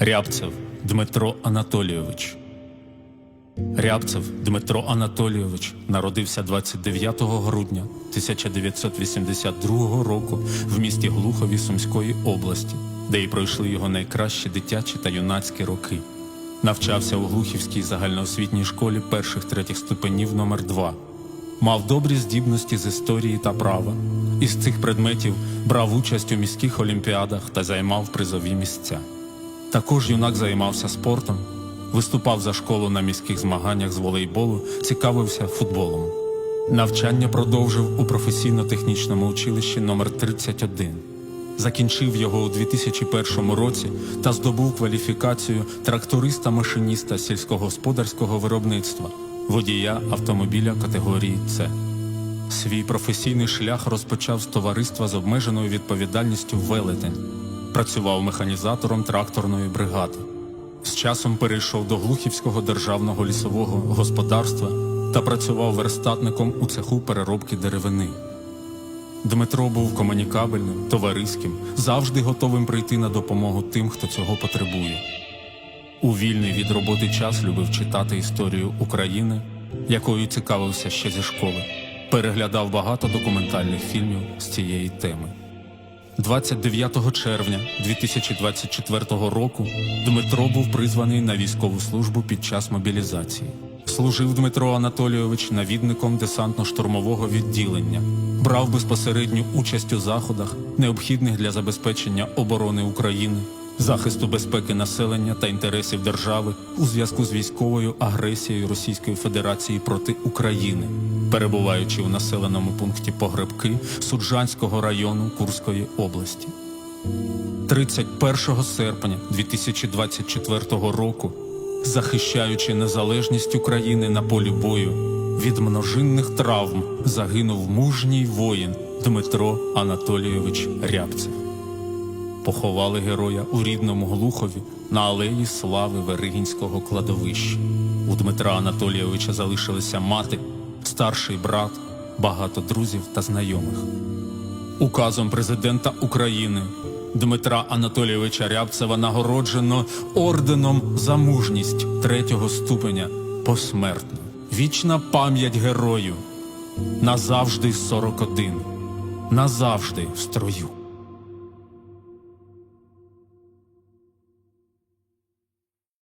Рябцев Дмитро Анатолійович. Рябцев Дмитро Анатолійович народився 29 грудня 1982 року в місті Глухові Сумської області, де й пройшли його найкращі дитячі та юнацькі роки. Навчався у Глухівській загальноосвітній школі перших третіх ступенів номер 2 Мав добрі здібності з історії та права. Із цих предметів брав участь у міських олімпіадах та займав призові місця. Також юнак займався спортом, виступав за школу на міських змаганнях з волейболу, цікавився футболом. Навчання продовжив у професійно-технічному училищі номер 31 Закінчив його у 2001 році та здобув кваліфікацію тракториста-машиніста сільськогосподарського виробництва, водія автомобіля категорії С. Свій професійний шлях розпочав з товариства з обмеженою відповідальністю Велетень. Працював механізатором тракторної бригади. З часом перейшов до Глухівського державного лісового господарства та працював верстатником у цеху переробки деревини. Дмитро був комунікабельним, товариським, завжди готовим прийти на допомогу тим, хто цього потребує. У вільний від роботи час любив читати історію України, якою цікавився ще зі школи. Переглядав багато документальних фільмів з цієї теми. 29 червня 2024 року Дмитро був призваний на військову службу під час мобілізації. Служив Дмитро Анатолійович навідником десантно-штурмового відділення, брав безпосередню участь у заходах, необхідних для забезпечення оборони України, захисту безпеки населення та інтересів держави у зв'язку з військовою агресією Російської Федерації проти України, перебуваючи у населеному пункті Погребки Суджанського району Курської області. 31 серпня 2024 року, захищаючи незалежність України на полі бою, від множинних травм загинув мужній воїн Дмитро Анатолійович Рябцев. Поховали героя у рідному Глухові на алеї слави Веригінського кладовища. У Дмитра Анатолійовича залишилися мати, старший брат, багато друзів та знайомих. Указом президента України Дмитра Анатолійовича Рябцева нагороджено орденом за мужність третього ступеня посмертно. Вічна пам'ять герою. Назавжди 41. Назавжди в строю.